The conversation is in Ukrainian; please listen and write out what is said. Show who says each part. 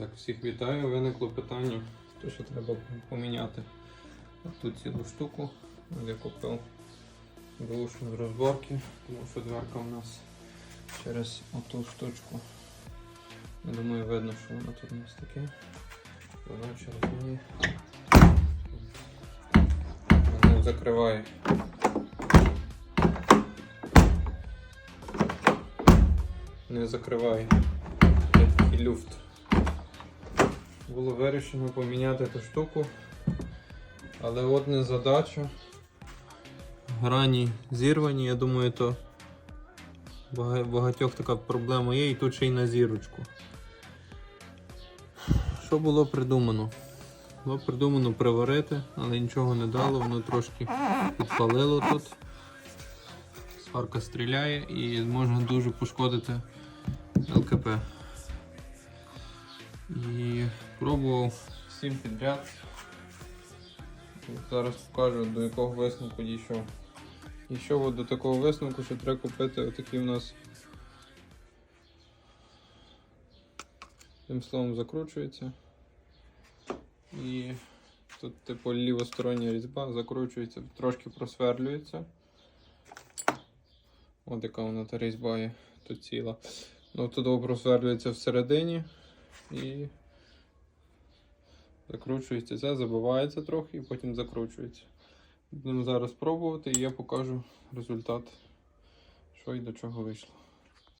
Speaker 1: Так, всіх вітаю. Виникло питання, то що треба поміняти ту цілу штуку. Я купив бушну з розборки, тому що дверка в нас через оту штучку. Я думаю, видно, що воно тут у нас таке. Воно через неї воно закриває. Не закриває. Було вирішено поміняти ту штуку. Але от не задача. Грані зірвані, я думаю, то багатьох така проблема є і тут ще й на зірочку. Що було придумано? Було придумано приварити, але нічого не дало, воно трошки підпалило тут. Сварка стріляє і можна дуже пошкодити ЛКП. І пробував всім підряд. Зараз покажу до якого висновку дійшов. Дійшов от до такого висновку, що треба купити отакі у нас. Тим словом закручується. І тут типу лівостороння різьба закручується, трошки просверлюється. От яка вона та різьба є тут ціла. Ну тут просверлюється всередині і закручується це, забивається трохи і потім закручується. Будемо зараз пробувати і я покажу результат, що і до чого вийшло.